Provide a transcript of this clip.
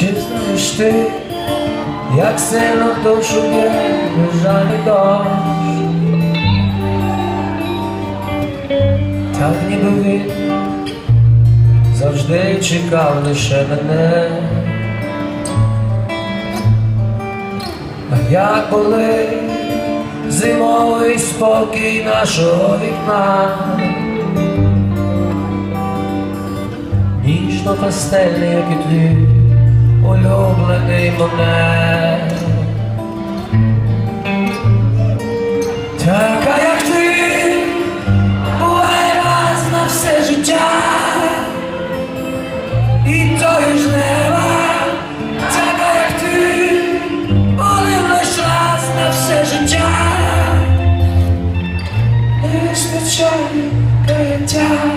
Чи знаєш ти, як сильно душу є бажаний дощ? Так ніби він завжди чекав лише мене. А як коли зимовий спокій нашого вікна, ніжно пастельний, як і твій мене. Така, як ти, буває раз на все життя, і тої ж неба, така, як ти, були лиш раз на все життя, і вистачає каяття.